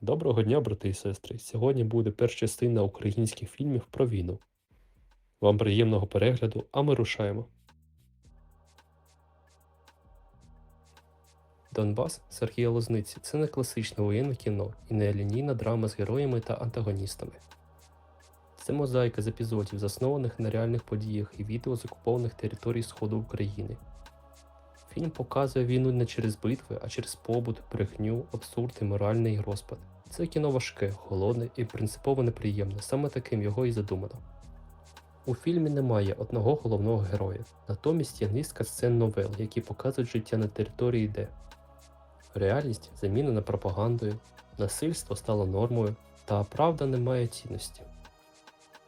Доброго дня, брати і сестри! Сьогодні буде перша частина українських фільмів про війну. Вам приємного перегляду, а ми рушаємо. Донбас Сергія Лозниці це не класичне воєнне кіно і не лінійна драма з героями та антагоністами. Це мозаїка з епізодів, заснованих на реальних подіях і відео з окупованих територій Сходу України. Фільм показує війну не через битви, а через побут, брехню, абсурд і моральний розпад. Це кіно важке, холодне і принципово неприємне, саме таким його і задумано. У фільмі немає одного головного героя, натомість є низка сцен новел, які показують життя на території де. Реальність замінена пропагандою, насильство стало нормою, та правда не має цінності.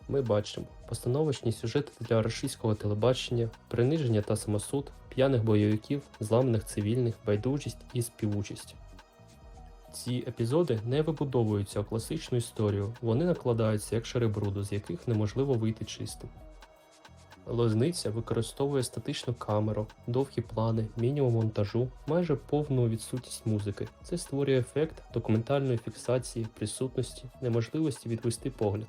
Ми бачимо постановочні сюжети для російського телебачення, приниження та самосуд, п'яних бойовиків, зламаних цивільних, байдужість і співучість. Ці епізоди не вибудовуються у класичну історію, вони накладаються як шари з яких неможливо вийти чистим. Лозниця використовує статичну камеру, довгі плани, мінімум монтажу, майже повну відсутність музики. Це створює ефект документальної фіксації, присутності, неможливості відвести погляд.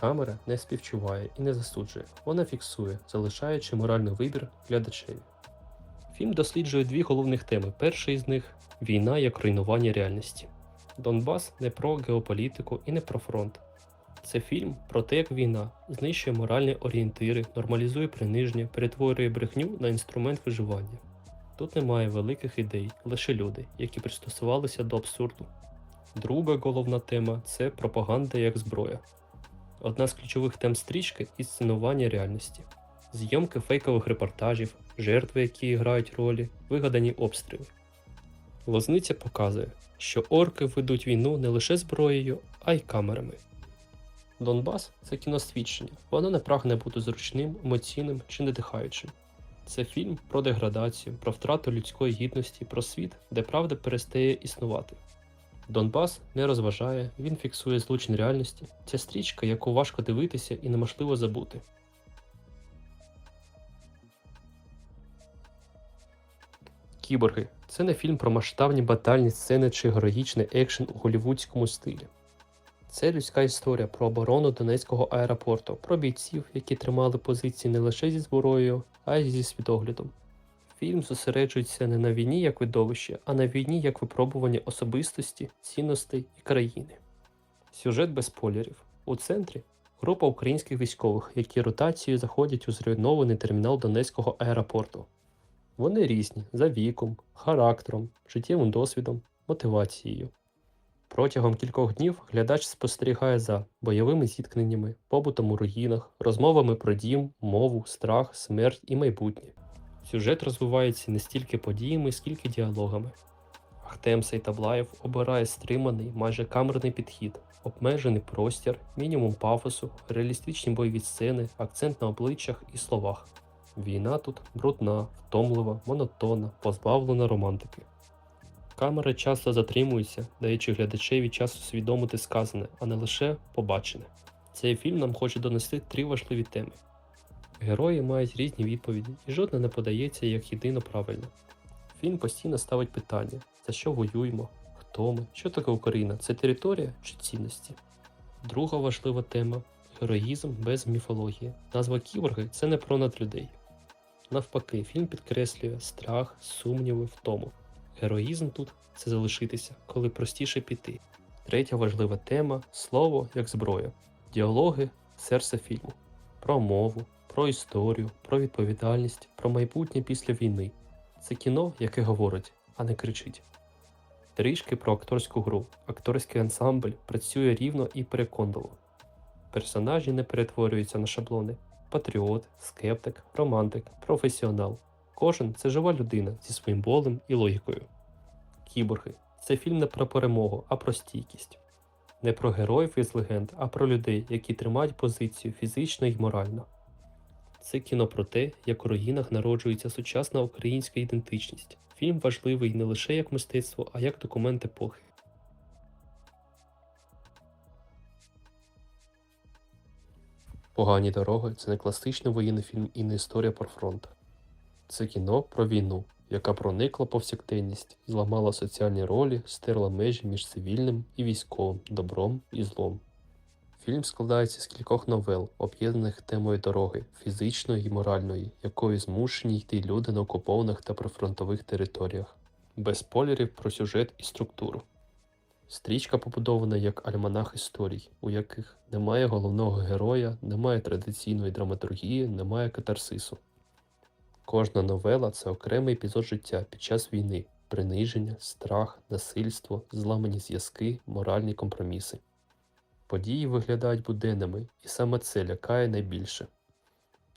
Камера не співчуває і не засуджує, вона фіксує, залишаючи моральний вибір глядачеві. Фільм досліджує дві головних теми. Перша із них війна як руйнування реальності. Донбас не про геополітику і не про фронт. Це фільм про те, як війна знищує моральні орієнтири, нормалізує приниження, перетворює брехню на інструмент виживання. Тут немає великих ідей, лише люди, які пристосувалися до абсурду. Друга головна тема це пропаганда як зброя. Одна з ключових тем стрічки інсценування реальності, зйомки фейкових репортажів, жертви, які грають ролі, вигадані обстріли. Лозниця показує, що орки ведуть війну не лише зброєю, а й камерами. Донбас це кіноствідчення, воно не прагне бути зручним, емоційним чи надихаючим. Це фільм про деградацію, про втрату людської гідності, про світ, де правда перестає існувати. Донбас не розважає, він фіксує злочин реальності. Ця стрічка, яку важко дивитися і неможливо забути. Кіборги це не фільм про масштабні батальні сцени чи героїчний екшен у голівудському стилі. Це людська історія про оборону Донецького аеропорту, про бійців, які тримали позиції не лише зі зброєю, а й зі світоглядом. Фільм зосереджується не на війні як видовище, а на війні як випробування особистості, цінностей і країни. Сюжет без спойлерів. У центрі група українських військових, які ротацією заходять у зруйнований термінал Донецького аеропорту. Вони різні за віком, характером, життєвим досвідом, мотивацією. Протягом кількох днів глядач спостерігає за бойовими зіткненнями, побутом у руїнах, розмовами про дім, мову, страх, смерть і майбутнє. Сюжет розвивається не стільки подіями, скільки діалогами. Ахтем Сейтаблаєв обирає стриманий, майже камерний підхід, обмежений простір, мінімум пафосу, реалістичні бойові сцени, акцент на обличчях і словах. Війна тут брудна, втомлива, монотонна, позбавлена романтики. Камера часто затримується, даючи глядачеві час усвідомити сказане, а не лише побачене. Цей фільм нам хоче донести три важливі теми. Герої мають різні відповіді, і жодна не подається як єдино правильно. Фільм постійно ставить питання: за що воюємо, хто ми, що таке Україна, це територія чи цінності. Друга важлива тема героїзм без міфології. Назва кіборги це не про надлюдей. Навпаки, фільм підкреслює страх, сумніви, втому. Героїзм тут це залишитися, коли простіше піти. Третя важлива тема слово як зброя. Діалоги серце фільму. Про мову, про історію, про відповідальність, про майбутнє після війни. Це кіно, яке говорить, а не кричить. Трішки про акторську гру. Акторський ансамбль працює рівно і переконливо. Персонажі не перетворюються на шаблони. Патріот, скептик, романтик, професіонал. Кожен це жива людина зі своїм болем і логікою. Кіборги це фільм не про перемогу, а про стійкість. Не про героїв із легенд, а про людей, які тримають позицію фізично і морально. Це кіно про те, як у руїнах народжується сучасна українська ідентичність. Фільм важливий не лише як мистецтво, а як документ епохи. Погані дороги це не класичний воєнний фільм і не історія про фронт. Це кіно про війну, яка проникла повсякденність, зламала соціальні ролі, стерла межі між цивільним і військовим, добром і злом. Фільм складається з кількох новел, об'єднаних темою дороги, фізичної і моральної, якою змушені йти люди на окупованих та прифронтових територіях, без спойлерів про сюжет і структуру. Стрічка побудована як альманах історій, у яких немає головного героя, немає традиційної драматургії, немає катарсису. Кожна новела це окремий епізод життя під час війни, приниження, страх, насильство, зламані зв'язки, моральні компроміси. Події виглядають буденними, і саме це лякає найбільше.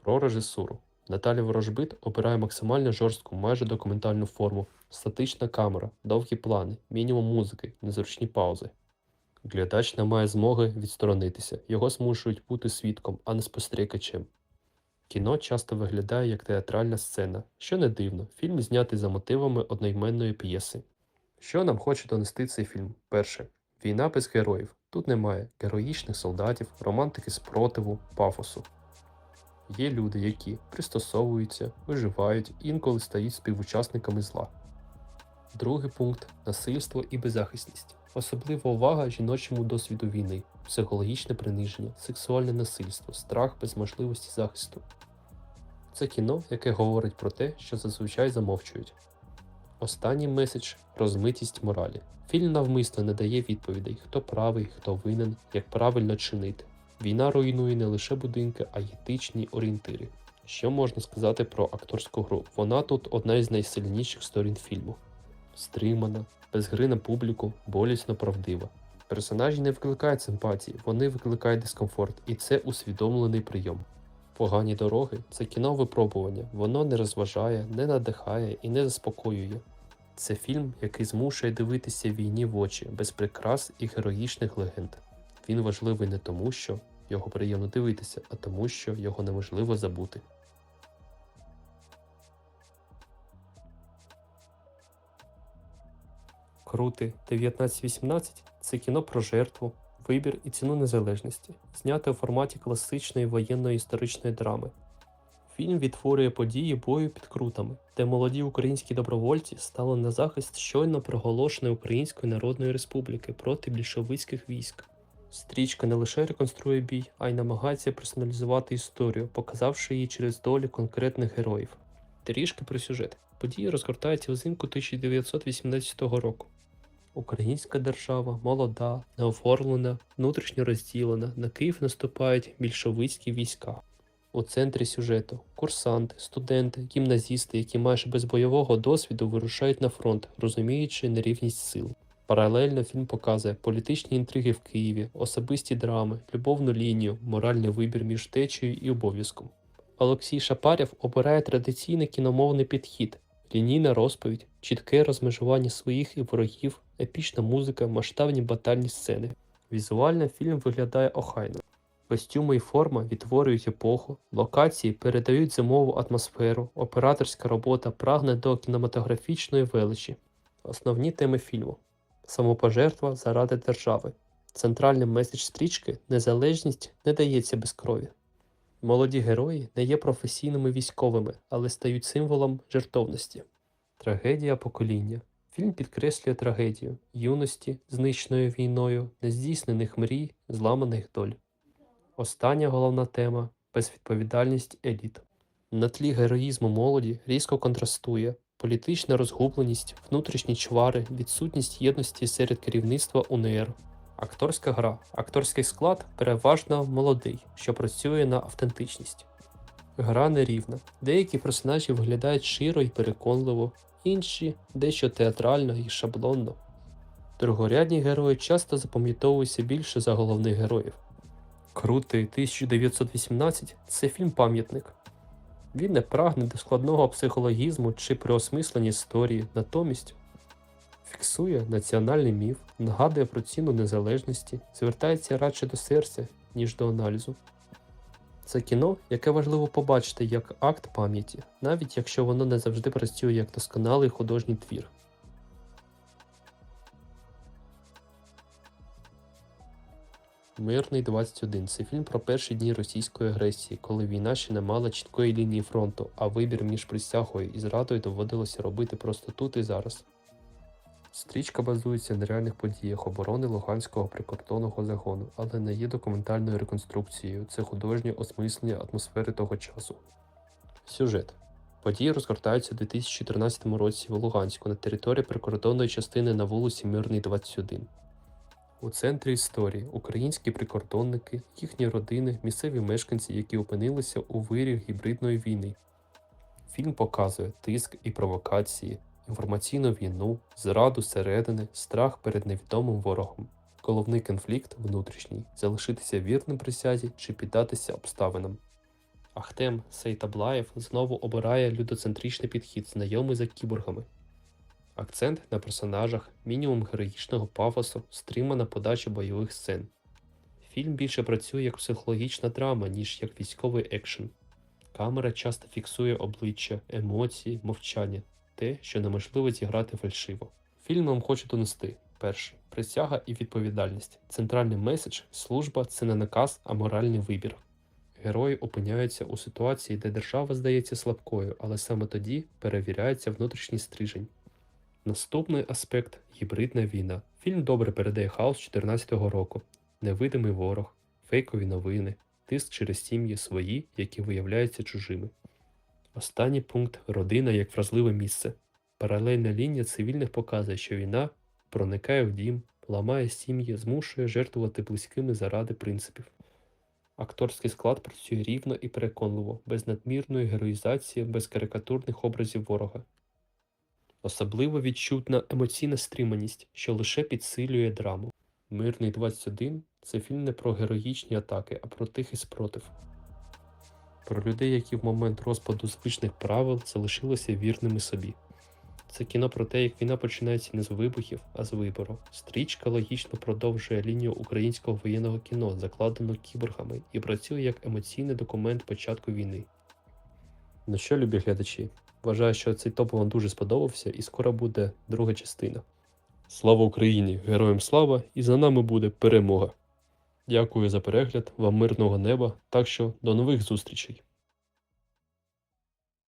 Про режисуру. Наталя Ворожбит обирає максимально жорстку, майже документальну форму, статична камера, довгі плани, мінімум музики, незручні паузи. Глядач не має змоги відсторонитися, його змушують бути свідком, а не спостерігачем. Кіно часто виглядає як театральна сцена, що не дивно, фільм знятий за мотивами одноіменної п'єси. Що нам хоче донести цей фільм? Перше. Війна без героїв. Тут немає героїчних солдатів, романтики спротиву, пафосу. Є люди, які пристосовуються, виживають, інколи стають співучасниками зла. Другий пункт насильство і беззахисність. Особлива увага жіночому досвіду війни, психологічне приниження, сексуальне насильство, страх без можливості захисту. Це кіно, яке говорить про те, що зазвичай замовчують. Останній меседж розмитість моралі. Фільм навмисно не дає відповідей, хто правий, хто винен, як правильно чинити. Війна руйнує не лише будинки, а й етичні орієнтири. Що можна сказати про акторську гру? Вона тут одна із найсильніших сторін фільму. Стримана, без гри на публіку, болісно правдива. Персонажі не викликають симпатії, вони викликають дискомфорт, і це усвідомлений прийом. Погані дороги це кіно випробування, воно не розважає, не надихає і не заспокоює. Це фільм, який змушує дивитися війні в очі без прикрас і героїчних легенд. Він важливий не тому, що його приємно дивитися, а тому, що його неможливо забути. Крути 1918 це кіно про жертву, вибір і ціну незалежності, зняте у форматі класичної воєнної історичної драми. Фільм відтворює події бою під крутами, де молоді українські добровольці стали на захист щойно проголошеної Української Народної Республіки проти більшовицьких військ. Стрічка не лише реконструє бій, а й намагається персоналізувати історію, показавши її через долі конкретних героїв. Трішки про сюжет. Події розгортаються взимку 1918 року. Українська держава молода, неоформлена, внутрішньо розділена. На Київ наступають більшовицькі війська. У центрі сюжету курсанти, студенти, гімназісти, які майже без бойового досвіду вирушають на фронт, розуміючи нерівність сил. Паралельно фільм показує політичні інтриги в Києві, особисті драми, любовну лінію, моральний вибір між течією і обов'язком. Олексій Шапарєв обирає традиційний кіномовний підхід, лінійна розповідь, чітке розмежування своїх і ворогів, епічна музика, масштабні батальні сцени. Візуально фільм виглядає охайно. Костюми і форма відтворюють епоху, локації передають зимову атмосферу, операторська робота прагне до кінематографічної величі. Основні теми фільму самопожертва заради держави. Центральний меседж стрічки незалежність не дається без крові. Молоді герої не є професійними військовими, але стають символом жертовності. Трагедія покоління. Фільм підкреслює трагедію юності, знищеної війною, нездійснених мрій, зламаних доль. Остання головна тема безвідповідальність еліт. На тлі героїзму молоді різко контрастує політична розгубленість, внутрішні чвари, відсутність єдності серед керівництва УНР. Акторська гра. Акторський склад переважно молодий, що працює на автентичність. Гра нерівна. Деякі персонажі виглядають широ і переконливо, інші дещо театрально і шаблонно. Другорядні герої часто запам'ятовуються більше за головних героїв. Крутий 1918 це фільм пам'ятник. Він не прагне до складного психологізму чи переосмислення історії, натомість фіксує національний міф, нагадує про ціну незалежності, звертається радше до серця, ніж до аналізу. Це кіно, яке важливо побачити як акт пам'яті, навіть якщо воно не завжди працює як досконалий художній твір. Мирний 21 це фільм про перші дні російської агресії, коли війна ще не мала чіткої лінії фронту, а вибір між присягою і зрадою доводилося робити просто тут і зараз. Стрічка базується на реальних подіях оборони Луганського прикордонного загону, але не є документальною реконструкцією, це художнє осмислення атмосфери того часу. Сюжет. Події розгортаються у 2014 році в Луганську на території прикордонної частини на вулиці Мирний 21. У центрі історії українські прикордонники, їхні родини, місцеві мешканці, які опинилися у вирі гібридної війни. Фільм показує тиск і провокації, інформаційну війну, зраду середини, страх перед невідомим ворогом. Головний конфлікт внутрішній залишитися вірним присязі чи піддатися обставинам. Ахтем Сейтаблаєв знову обирає людоцентричний підхід, знайомий за кіборгами. Акцент на персонажах, мінімум героїчного пафосу, стримана подача бойових сцен. Фільм більше працює як психологічна драма, ніж як військовий екшен. Камера часто фіксує обличчя, емоції, мовчання, те, що неможливо зіграти фальшиво. Фільм нам хоче донести перше присяга і відповідальність. Центральний меседж служба це не наказ, а моральний вибір. Герої опиняються у ситуації, де держава здається слабкою, але саме тоді перевіряється внутрішній стрижень. Наступний аспект гібридна війна. Фільм добре передає хаос 2014 року, невидимий ворог, фейкові новини, тиск через сім'ї свої, які виявляються чужими. Останній пункт родина як вразливе місце. Паралельна лінія цивільних показує, що війна проникає в дім, ламає сім'ї, змушує жертвувати близькими заради принципів. Акторський склад працює рівно і переконливо, без надмірної героїзації, без карикатурних образів ворога. Особливо відчутна емоційна стриманість, що лише підсилює драму. Мирний 21 це фільм не про героїчні атаки, а про тихий спротив. Про людей, які в момент розпаду звичних правил залишилися вірними собі. Це кіно про те, як війна починається не з вибухів, а з вибору. Стрічка логічно продовжує лінію українського воєнного кіно, закладену кіборгами, і працює як емоційний документ початку війни. Ну що, любі глядачі, вважаю, що цей топ вам дуже сподобався, і скоро буде друга частина. Слава Україні! Героям слава! І за нами буде перемога! Дякую за перегляд, вам мирного неба, так що до нових зустрічей!